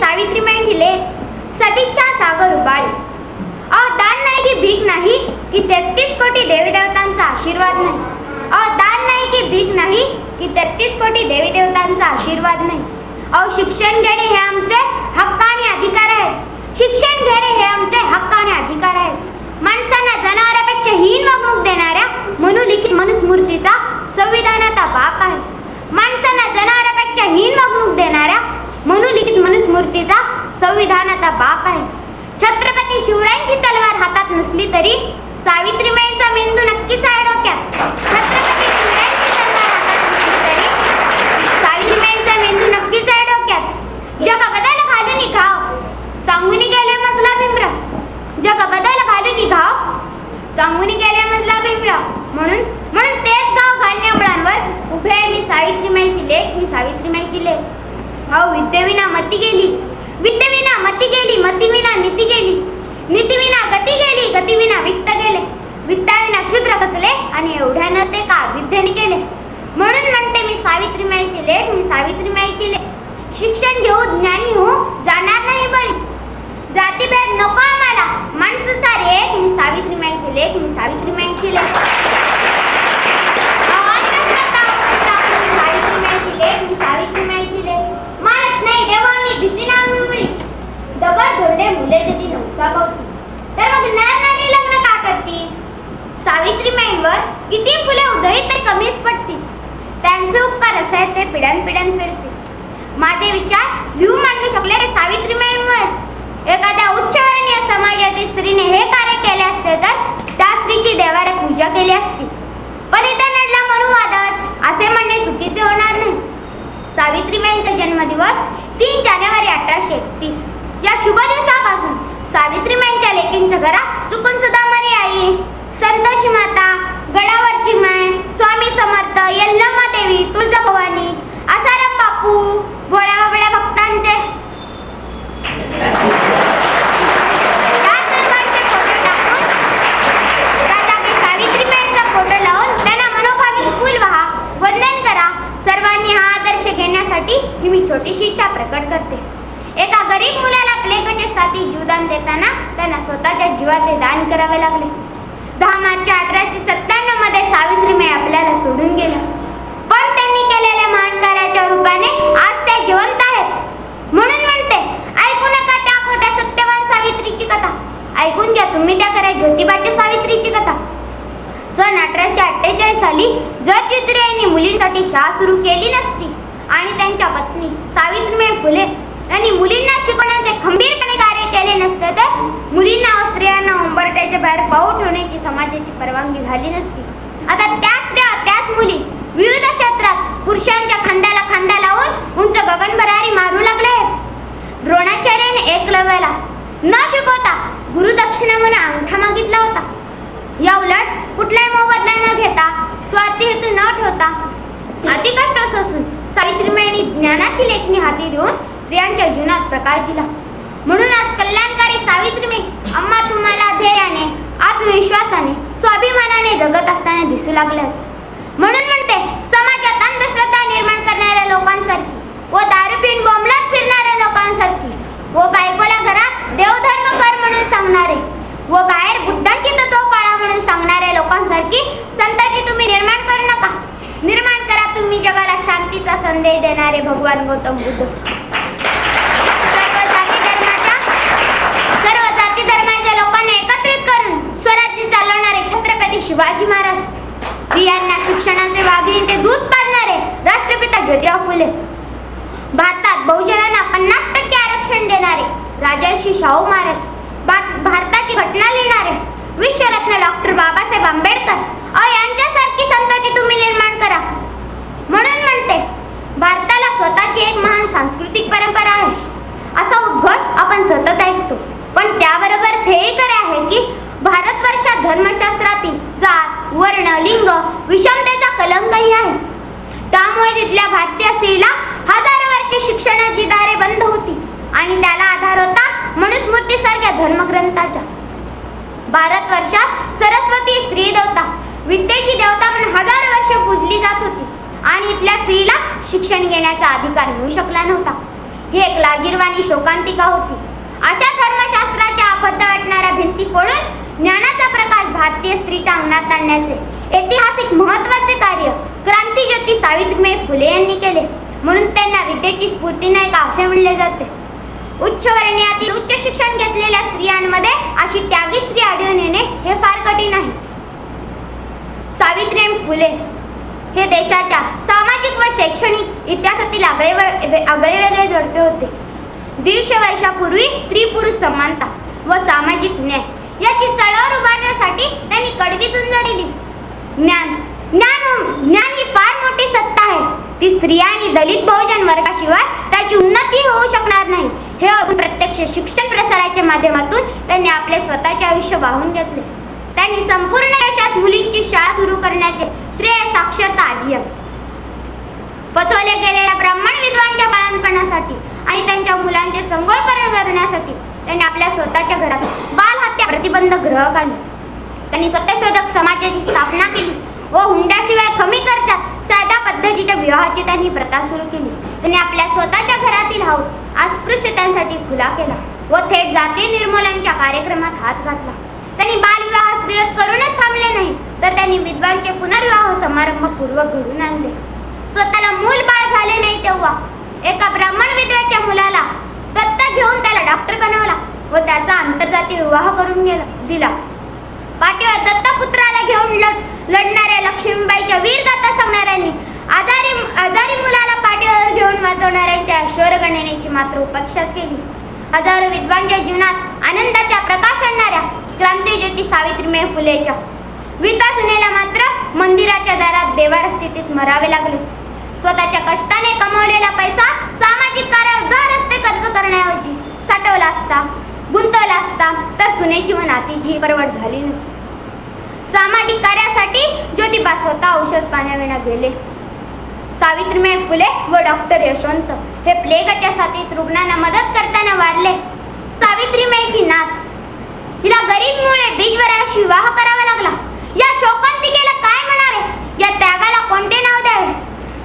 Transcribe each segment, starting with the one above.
सावित्रीबाईंची लेख सदिच्छा सागर उबाळी अ दान नाही की भीक नाही की तेहतीस कोटी देवीदेवतांचा आशीर्वाद नाही. अ दान नाही की भीक नाही की तेहतीस कोटी देवीदेवतांचा आशीर्वाद नाही. अ शिक्षण घेणे हे आमचे हक्क आणि अधिकार आहेत. शिक्षण घेणे हे आमचे हक्क आणि अधिकार आहेत. माणसांना जनावरांपेक्षा हीन वागणूक देणाऱ्या मनुलिखित मनुस्मृतीचा संविधानाचा बाप आहे. माणसांना जनावरांपेक्षा हीन वागणूक देणाऱ्या संविधानाचा बाप आहे. छत्रपती शिवरायांची तलवार हातात नसली तरी सावित्रीबाईंचा मेंदू नक्कीच आहे डोक्यात छत्रपती शिवरायांची तलवार हातात नसली तरी सावित्रीबाईंचा मेंदू नक्कीच आहे डोक्यात जग बदल घालून निघाव सांगून गेले मजला भीमराव जग बदल घालून निघाव सांगून गेले मजला भीमराव म्हणून म्हणून तेच गाव घालण्या मुळांवर उभे आहे मी सावित्रीबाईंची लेख मी सावित्रीबाईंची लेख अहो विद्येविना मती गेली विद्येविना मती गेली मतीविना नीती गेली नीतीविना गती गेली गतीविना वित्त गेले वित्ताविना शूद्र कसले आणि एवढ्यानं ते का विद्येने केले म्हणून म्हणते मी सावित्रीमाईची लेख मी सावित्रीमाईची लेख शिक्षण घेऊ ज्ञानी हो जाणार नाही बळी जातीभेद नको आम्हाला माणसं सारे एक मी सावित्रीमाईची लेख मी सावित्रीमाईची लेख अंधश्रद्धा, अंधश्रद्धा, मी सावित्रीमाईची लेख मी सावित्रीमाईची लेख मानत नाही देवा मी भीती ना मिळली दगड धोरणे मुले देती नवसा भोवती तर मग नर नारी लग्न का करती सावित्रीबाईंवर किती फुले उधळी तर कमीच पडतील त्यांचे उपकार असायचे पिढ्यान पिढ्यान फिरतील माझे विचार लिहून मांडू शकले रे सावित्रीबाईंमुळे एखाद्या उच्चवर्णीय समाजातील स्त्रीने हे कार्य केले असते तर त्या स्त्रीची देवाऱ्यात पूजा केली असती. पण इथे नडला मनुवादच. असे म्हणणे चुकीचे होणार नाही. सावित्रीबाईंचा जन्मदिवस तीन जानेवारी अठराशे एकतीस. या शुभ दिवसापासून सावित्रीबाईंच्या लेकींच्या घरात चुकून सुद्धा मरी आई. संतोषी माता गडावरची माय स्वामी समर्थ यल्लम्मा ही मी छोटीशी इच्छा प्रकट करते. एका गरीब मुलाला प्लेगच्या साथी जीवदान देताना त्यांना स्वतःच्या जीवाचे दान करावे लागले. दहा मार्च अठराशे सत्त्याण्णवमध्ये सावित्रीबाई आपल्याला सोडून गेल्या. पण त्यांनी केलेल्या महान कार्याच्या रूपाने आज त्या जिवंत आहेत. म्हणून म्हणते ऐकू नका त्या खोट्या सत्यवान सावित्रीची कथा. ऐकून घ्या तुम्ही त्या करा ज्योतिबाच्या सावित्रीची कथा. सन अठराशे अठ्ठेचाळीस साली जर यांनी मुलींसाठी शाळा सुरू केली नसती आणि त्यांच्या पत्नी सावित्रीबाई फुले आणि मुलींना शिकवण्याचे खंबीरपणे कार्य केले नसते तर मुलींना व स्त्रियांना उंबरट्याच्या बाहेर पाऊल ठेवण्याची समाजाची परवानगी झाली नसती. आता त्याच त्या त्याच मुली विविध क्षेत्रात पुरुषांच्या खांद्याला खांदा लावून उंच गगनभरारी मारू लागले आहेत. द्रोणाचार्याने एकलव्याला न शिकवता गुरुदक्षिणा म्हणून अंगठा मागितला होता. या उलट कुठलाही मोबदला न घेता स्वार्थी हेतू न ठेवता अति कष्ट सोसून सावित्रीबाईंनी ज्ञानाची लेखणी हाती देऊन स्त्रियांच्या जीवनात प्रकाश दिला. म्हणून आज कल्याणकारी सावित्रीबाई अम्मा तुम्हाला धैर्याने आत्मविश्वासाने स्वाभिमानाने जगत असताना दिसू लागल्या म्हणून म्हणते समाजात अंधश्रद्धा निर्माण करणाऱ्या लोकांसारखी व दारू पिऊन बोंबलात फिरणाऱ्या लोकांसारखी व बायकोला घरात देवधर्म कर म्हणून सांगणारे व बाहेर बुद्धांची तत्व पाळा म्हणून सांगणाऱ्या लोकांसारखी संतांची तुम्ही निर्माण करू नका निर्माण करा तुम्ही जगाला शांतीचा संदेश देणारे भगवान गौतम बुद्ध. सर्व जाती धर्माच्या सर्व जाती धर्माच्या लोकांना एकत्रित करून स्वराज्य चालवणारे छत्रपती शिवाजी महाराज. स्त्रियांना शिक्षणाचे वाघिणीचे दूध पाजणारे राष्ट्रपिता ज्योतिराव फुले. भारतात बहुजनांना पन्नास टक्के आरक्षण देणारे राजर्षी शाहू महाराज. भारताची घटना लिहिणारे विश्वरत्न डॉक्टर बाबासाहेब आंबेडकर अहो यांच्यासारखी संतती तुम्ही निर्माण करा म्हणून म्हणते भारताला स्वतःची एक महान सांस्कृतिक परंपरा आहे. असा उद्घोष आपण सतत ऐकतो. पण त्याबरोबर हेही खरे आहे की भारतवर्षात धर्मशास्त्रातील जात वर्ण लिंग विषमतेचा कलंकही आहे. त्यामुळे तिथल्या भारतीय स्त्रीला हजारो वर्षे शिक्षणाची दारे बंद होती आणि त्याला आधार होता मनुस्मृतीसारख्या धर्मग्रंथाच्या भारत वर्षात सरस्वती स्त्री देवता विद्येची देवता म्हणून हजारो वर्षे पूजली जात होती. आणि इथल्या स्त्रीला शिक्षण घेण्याचा अधिकार मिळू शकला नव्हता. ही एक लाजीरवाणी शोकांतिका होती. अशा धर्मशास्त्राच्या आपत्त वाटणाऱ्या भिंती फोडून ज्ञानाचा प्रकाश भारतीय स्त्रीच्या अंगणात आणण्याचे ऐतिहासिक महत्त्वाचे कार्य क्रांतीज्योती सावित्रीबाई फुले यांनी केले. म्हणून त्यांना विद्येची स्फूर्ती नाही का असे म्हणले जाते. उच्च वर्णीयातील उच्च शिक्षण घेतलेल्या स्त्रियांमध्ये अशी त्यागी स्त्री आढळून येणे हे फार कठीण आहे सावित्रीबाई फुले हे देशाच्या सामाजिक व शैक्षणिक इतिहासातील आगळे व- आगळे वेगळे जोडपे होते दीडशे वर्षापूर्वी स्त्री पुरुष समानता व सामाजिक न्याय याची चळवळ उभारण्यासाठी त्यांनी कडवी झुंज दिली ज्ञान. ज्ञान हो- ज्ञान ही फार मोठी सत्ता आहे. ती स्त्रिया आणि दलित बहुजन वर्गाशिवाय त्याची उन्नती होऊ शकणार नाही. हे प्रत्यक्ष शिक्षण प्रसाराच्या माध्यमातून त्यांनी आपले स्वतःचे आयुष्य वाहून घेतले. त्यांनी संपूर्ण देशात मुलींची शाळा सुरू करण्याचे श्रेय साक्षरता अभियान पचवले गेलेल्या ब्राह्मण विद्वांच्या बाळणपणासाठी आणि त्यांच्या मुलांचे संगोपन करण्यासाठी त्यांनी आपल्या स्वतःच्या घरात बाल हत्या प्रतिबंध ग्रह काढले. त्यांनी सत्यशोधक समाजाची स्थापना केली व हुंड्याशिवाय कमी करतात साध्या पद्धतीच्या विवाहाची त्यांनी प्रथा सुरू केली. त्यांनी आपल्या स्वतःच्या घरातील हाऊस अस्पृश्यतांसाठी खुला केला व थेट जाती निर्मूलनच्या कार्यक्रमात हात घातला. त्यांनी बालविवाहास विरोध करूनच थांबले नाही तर त्यांनी विद्वांचे पुनर्विवाह समारंभ पूर्व घडून आणले. स्वतःला मूल बाळ झाले नाही तेव्हा एका ब्राह्मण विधवेच्या मुलाला दत्तक घेऊन त्याला डॉक्टर बनवला व त्याचा आंतरजातीय विवाह करून गेला दिला. पाठीवर दत्तपुत्राला घेऊन लढ लढणाऱ्या लक्ष्मीबाईच्या वीर गाथा सांगणाऱ्यांनी आजारी आजारी मुलाला पाठीवर घेऊन वाचवणाऱ्यांच्या शौर्य मात्र उपेक्षा केली. हजारो विद्वांच्या जीवनात आनंदाचा प्रकाश आणणाऱ्या क्रांतीज्योती सावित्रीबाई फुलेच्या विकास सुनेला मात्र मंदिराच्या दारात बेवार स्थितीत मरावे लागले. स्वतःच्या कष्टाने कमवलेला पैसा सामाजिक कार्यावर दर रस्ते खर्च करण्याऐवजी साठवला असता गुंतवला असता तर सुनेची व नातीची परवड झाली नसती सामाजिक कार्यासाठी ज्योतिबा स्वतः औषध गेले. सावित्रीबाई फुले व डॉक्टर यशवंत हे प्लेगाच्या साथीत रुग्णांना मदत करताना वारले. सावित्रीबाईची नात. हिला गरीबमुळे बीजवराशी विवाह करावा लागला. या शोकांतिकेला काय म्हणावे? या त्यागाला कोणते नाव द्यावे?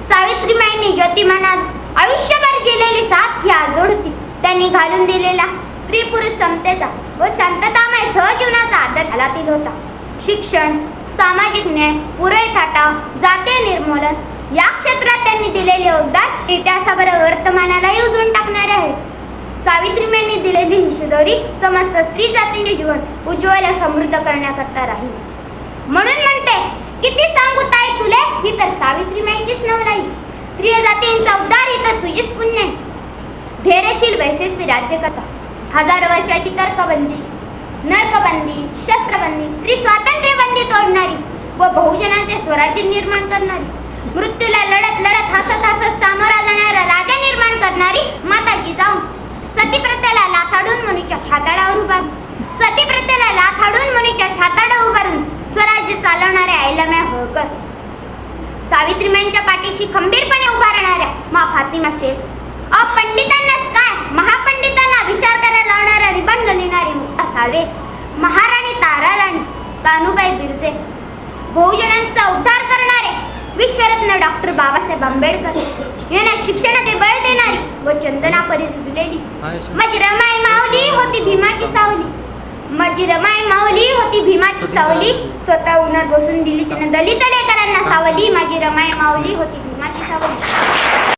सावित्रीबाईंनी ज्योतिमानात आयुष्यभर गेलेली साथ ही आजोड होती. त्यांनी घालून दिलेला स्त्री पुरुष समतेचा व शांततामय सहजीवनाचा आदर्श हालातील होता. शिक्षण सामाजिक न्याय पुरवठाटा जातीय निर्मूलन या क्षेत्रात त्यांनी दिलेले योगदान इतिहासाबरोबर वर्तमानालाही उजळून टाकणारे आहे. सावित्रीबाईंनी दिलेली ही समस्त स्त्री जातीचे जीवन उज्ज्वल समृद्ध करण्याकरता राहील. म्हणून म्हणते किती सांगू ताई तुले? ही तर सावित्रीबाईंचीच नवलाई स्त्रिय जातींचा उद्धार ही तर तुझीच पुण्य धैर्यशील वैशिष्ट्य राज्य करता हजारो वर्षाची तर्कबंदी नरकबंदी शस्त्रबंदी स्त्री स्वातंत्र्यबंदी तोडणं स्वराज्य निर्माण करणारी मृत्यूला लढत लढत हसत हसत सामोरा जाणारा राजा निर्माण करणारी माता जिजाऊ सतीप्रथेला लाथाडून मुनीच्या छाताडावर उभारून सतीप्रथेला लाथाडून मुनीच्या छाताडा उभारून स्वराज्य चालवणाऱ्या आईलाम्या होळकर सावित्रीबाईंच्या पाठीशी खंबीरपणे उभा राहणाऱ्या मा फातिमा शेख अ पंडितांनाच काय महापंडितांना विचार करायला लावणाऱ्या रिबन लिहिणारी मुक्ता साळवे महाराणी ताराराणी कानुबाई बिरजे बहुजनांचा उद्धार करणारे विश्वरत्न डॉक्टर बाबासाहेब आंबेडकर यांना शिक्षणाचे बळ देणारी व चंदना दिलेली. माझी रमाई माऊली होती भीमाची सावली. माझी रमाई माऊली होती भीमाची सावली. स्वतः उन्हात बसून दिली तिनं दलित लेकरांना सावली. माझी रमाई माऊली होती भीमाची सावली.